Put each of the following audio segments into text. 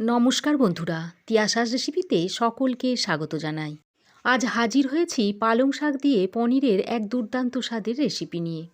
নমস্কার বন্ধুরা, তিয়াশাস রেসিপিতে সকলকে স্বাগত জানাই। আজ হাজির হয়েছি পালং শাক দিয়ে পনিরের এক দুর্দান্ত স্বাদের রেসিপি নিয়ে।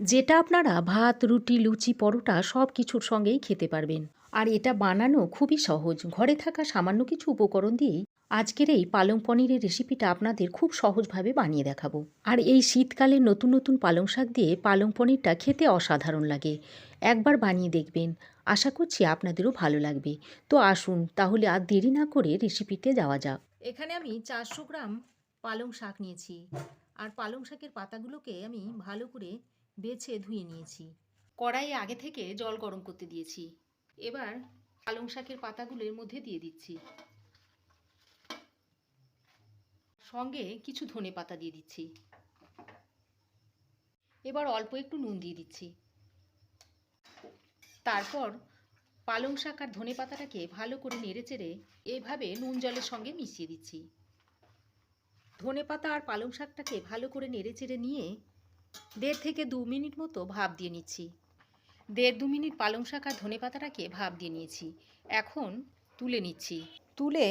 যেটা আপনারা ভাত, রুটি, লুচি, পরোটা সব কিছুর সঙ্গেই খেতে পারবেন। আর এটা বানানো খুবই সহজ। ঘরে থাকা সামান্য কিছু উপকরণ দিয়েই আজকের এই পালং পনিরের রেসিপিটা আপনাদের খুব সহজভাবে বানিয়ে দেখাবো। আর এই শীতকালে নতুন নতুন পালং শাক দিয়ে পালং পনিরটা খেতে অসাধারণ লাগে। একবার বানিয়ে দেখবেন। আশা করছি আপনাদেরও ভালো লাগবে। তো আসুন, তাহলে আর দেরি না করে রেসিপিতে যাওয়া যাক। এখানে আমি চারশো গ্রাম পালং শাক নিয়েছি। আর পালং শাকের পাতাগুলোকে আমি ভালো করে বেছে ধুয়ে নিয়েছি। কড়াইয়ে আগে থেকে জল গরম করতে দিয়েছি। এবার পালং শাকের পাতাগুলোর মধ্যে দিয়ে দিচ্ছি। সঙ্গে কিছু ধনে পাতা দিয়ে দিচ্ছি। এবার অল্প একটু নুন দিয়ে দিচ্ছি। তারপর পালং শাক আর ধনে পাতাটাকে ভালো করে নেড়েচেড়ে এভাবে নুন জলের সঙ্গে মিশিয়ে দিচ্ছি। ধনে পাতা আর পালং শাকটাকে ভালো করে নেড়েচেড়ে নিয়ে দেড় থেকে দু মিনিট মতো ভাপ দিয়ে নিচ্ছি। দেড় দু মিনিট পালং শাক আর ধনে পাতাটাকে ভাপ দিয়ে নিয়েছি। এখন তুলে নিচ্ছি। তুলে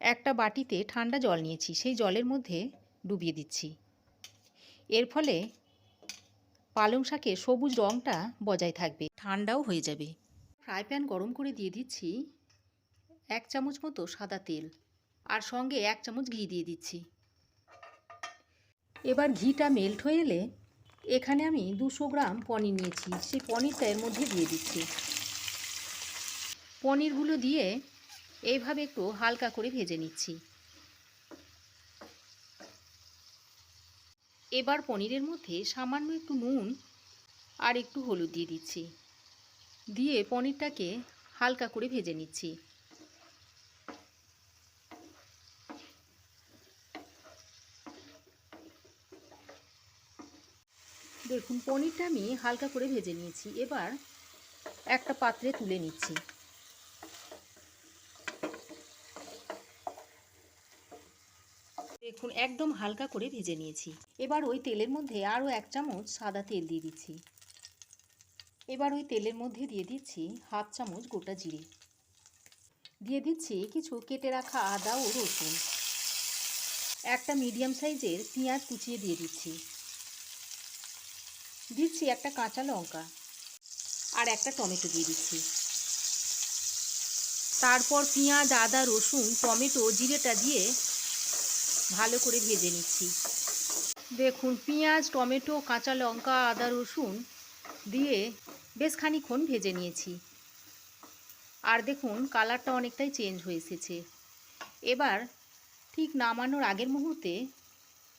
একটা বাটিতে ঠান্ডা জল নিয়েছি, সেই জলের মধ্যে ডুবিয়ে দিচ্ছি। এর ফলে পালং শাকের সবুজ রঙটা বজায় থাকবে। ঠান্ডাও হয়ে যাবে। ফ্রাই প্যান গরম করে দিয়ে দিচ্ছি এক চামচ মতো সাদা তেল আর সঙ্গে এক চামচ ঘি দিয়ে দিচ্ছি। এবার ঘিটা মেল্ট হয়ে এলে এখানে আমি দুশো গ্রাম পনির নিয়েছি, সেই পনিরটা এর মধ্যে দিয়ে দিচ্ছি। পনিরগুলো দিয়ে এইভাবে একটু হালকা করে ভেজে নিচ্ছি। এবার পনিরের মধ্যে সামান্য একটু নুন আর একটু হলুদ দিয়ে দিচ্ছি। দিয়ে পনিরটাকে হালকা করে ভেজে নিচ্ছি। দেখুন, পনিরটা আমি হালকা করে ভেজে নিয়েছি। এবার একটা পাত্রে তুলে নিচ্ছি। দেখুন একদম হালকা করে ভেজে নিয়েছি। এবার ওই তেলের মধ্যে আরও এক চামচ সাদা তেল দিয়ে দিচ্ছি। এবার ওই তেলের মধ্যে দিয়ে দিচ্ছি হাফ চামচ গোটা জিরে। দিয়ে দিচ্ছি কিছু কেটে রাখা আদা ও রসুন। একটা মিডিয়াম সাইজের পেঁয়াজ কুচিয়ে দিয়ে দিচ্ছি। দিচ্ছি একটা কাঁচা লঙ্কা আর একটা টমেটো দিয়ে দিচ্ছি। তারপর পেঁয়াজ, আদা, রসুন, টমেটো, জিরেটা দিয়ে ভালো করে ভেজে নিচ্ছি। দেখুন, পেঁয়াজ, টমেটো, কাঁচা লঙ্কা, আদা, রসুন দিয়ে বেশ খানিক্ষণ ভেজে নিয়েছি। আর দেখুন, কালারটা অনেকটাই চেঞ্জ হয়ে এসেছে। এবার ঠিক নামানোর আগের মুহূর্তে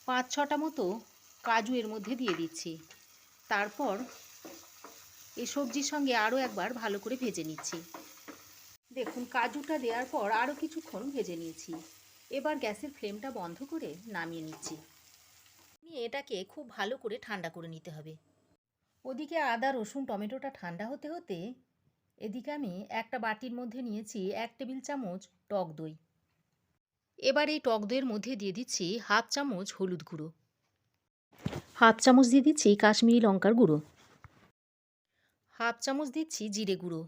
পাঁচ ছটা মতো কাজু এর মধ্যে দিয়ে দিচ্ছি। তারপর এই সবজির সঙ্গে আরও একবার ভালো করে ভেজে নিচ্ছি। দেখুন, কাজুটা দেওয়ার পর আরও কিছুক্ষণ ভেজে নিয়েছি। এবার গ্যাসের ফ্লেমটা বন্ধ করে নামিয়ে নিচ্ছি। নিয়ে এটাকে খুব ভালো করে ঠান্ডা করে নিতে হবে। ওদিকে আদা, রসুন, টমেটোটা ঠান্ডা হতে হতে এদিকে আমি একটা বাটির মধ্যে নিয়েছি এক টেবিল চামচ টক দই। এবার এই টক দইয়ের মধ্যে দিয়ে দিচ্ছি হাফ চামচ হলুদ গুঁড়ো। হাফ চামচ দিয়ে দিচ্ছি কাশ্মীরি লঙ্কার গুঁড়ো। হাফ চামচ দিচ্ছি জিরে গুঁড়ো।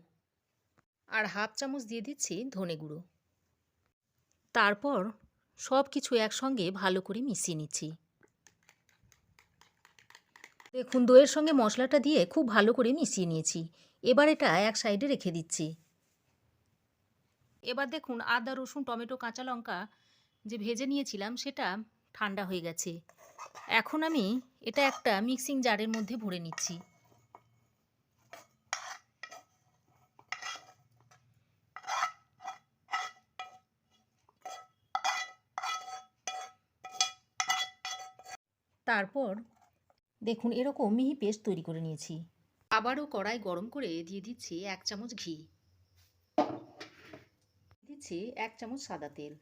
আর হাফ চামচ দিয়ে দিচ্ছি ধনে গুঁড়ো। তারপর সব কিছু একসঙ্গে ভালো করে মিশিয়ে নিচ্ছি। দেখুন, দইয়ের সঙ্গে মশলাটা দিয়ে খুব ভালো করে মিশিয়ে নিয়েছি। এবার এটা এক সাইডে রেখে দিচ্ছি। এবার দেখুন, আদা, রসুন, টমেটো, কাঁচা লঙ্কা যে ভেজে নিয়েছিলাম, সেটা ঠান্ডা হয়ে গেছে। এখন আমি এটা একটা মিক্সিং জারের মধ্যে ভরে নিচ্ছি। তারপর, দেখুন, এরকম মিহি পেস্ট তৈরি করে নিয়েছি। আবারও কড়াই গরম করে দিয়ে দিচ্ছি এক চামচ ঘি। দিচ্ছি এক চামচ সাদা তেল।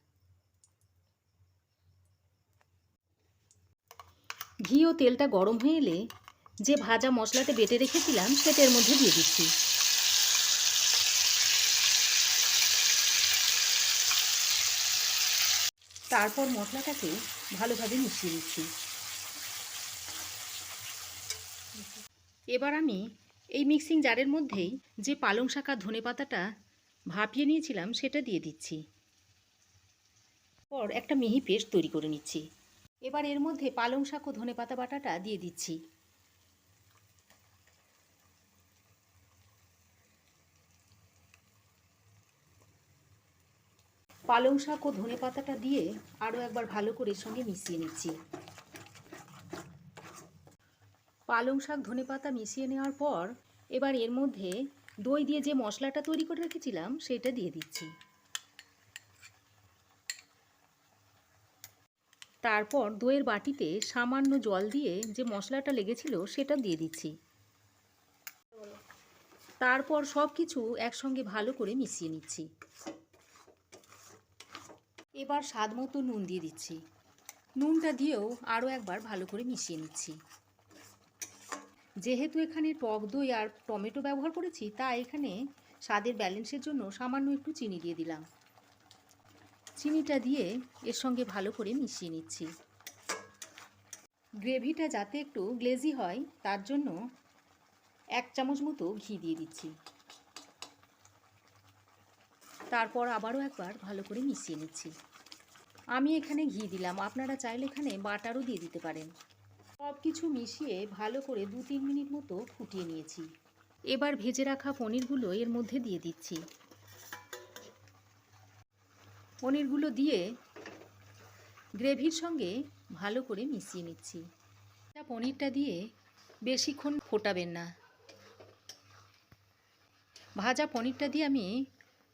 ঘি ও তেলটা গরম হয়ে এলে যে ভাজা মশলাটা বেটে রেখেছিলাম সেটা এর মধ্যে দিয়ে দিচ্ছি। তারপর মশলাটাকে ভালোভাবে মিশিয়ে দিচ্ছি এবার আমি এই মিক্সিং জারের মধ্যেই যে পালং শাক ধনে পাতাটা ভাপিয়ে নিয়েছিলাম সেটা দিয়ে দিচ্ছি। পর একটা মিহি পেস্ট তৈরি করে নিচ্ছি। এবার এর মধ্যে পালং শাক ও ধনেপাতা বাটাটা দিয়ে দিচ্ছি। পালং শাক ও ধনেপাতাটা দিয়ে আরও একবার ভালো করে সঙ্গে মিশিয়ে নিচ্ছি। পালং শাক ধনেপাতা মিশিয়ে নেওয়ার পর এবার এর মধ্যে দই দিয়ে যে মশলাটা তৈরি করে রেখেছিলাম, সেটা দিয়ে দিচ্ছি। তারপর দইয়ের বাটিতে সামান্য জল দিয়ে যে মশলাটা লেগেছিল, সেটা দিয়ে দিচ্ছি। তারপর সব কিছু একসঙ্গে ভালো করে মিশিয়ে নিচ্ছি। এবার স্বাদ মতো নুন দিয়ে দিচ্ছি। নুনটা দিয়েও আরও একবার ভালো করে মিশিয়ে নিচ্ছি। যেহেতু এখানে টক দই আর টমেটো ব্যবহার করেছি তাই এখানে স্বাদের ব্যালেন্সের জন্য সামান্য একটু চিনি দিয়ে দিলাম। চিনিটা দিয়ে এর সঙ্গে ভালো করে মিশিয়ে নিচ্ছি। গ্রেভিটা যাতে একটু গ্লেজি হয়, তার জন্য এক চামচ মতো ঘি দিয়ে দিচ্ছি। তারপর আবারও একবার ভালো করে মিশিয়ে নিচ্ছি। আমি এখানে ঘি দিলাম। আপনারা চাইলে এখানে বাটারও দিয়ে দিতে পারেন। সব কিছু মিশিয়ে ভালো করে দু তিন মিনিট মতো ফুটিয়ে নিয়েছি। এবার ভেজে রাখা পনিরগুলো এর মধ্যে দিয়ে দিচ্ছি। পনিরগুলো দিয়ে গ্রেভির সঙ্গে ভালো করে মিশিয়ে নিচ্ছি। পনিরটা দিয়ে বেশিক্ষণ ফোটাবেন না। ভাজা পনিরটা দিয়ে আমি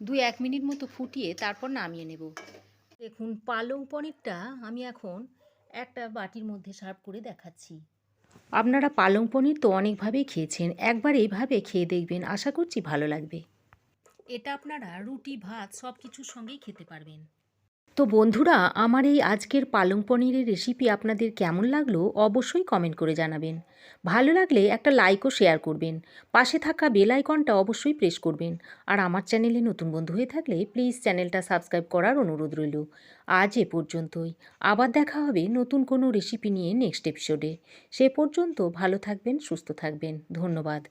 দু এক মিনিট মতো ফুটিয়ে তারপর নামিয়ে নেব। দেখুন পালং পনিরটা আমি এখন একটা বাটির মধ্যে সার্ভ করে দেখাচ্ছি। আপনারা পালং পনির তো অনেকভাবেই খেয়েছেন একবার এইভাবে খেয়ে দেখবেন আশা করছি ভালো লাগবে। এটা আপনারা রুটি ভাত সব কিছুর সঙ্গেই খেতে পারবেন। তো বন্ধুরা, আমার এই আজকের পালং পনিরের রেসিপি আপনাদের কেমন লাগল অবশ্যই কমেন্ট করে জানাবেন। ভালো লাগলে একটা লাইকও শেয়ার করবেন। পাশে থাকা বেল আইকনটা অবশ্যই প্রেস করবেন। আর আমার চ্যানেলে নতুন বন্ধু হয়ে থাকলে প্লিজ চ্যানেলটা সাবস্ক্রাইব করার অনুরোধ রইল। আজ এ পর্যন্তই। আবার দেখা হবে নতুন কোনো রেসিপি নিয়ে নেক্সট এপিসোডে সে পর্যন্ত ভালো থাকবেন, সুস্থ থাকবেন। ধন্যবাদ।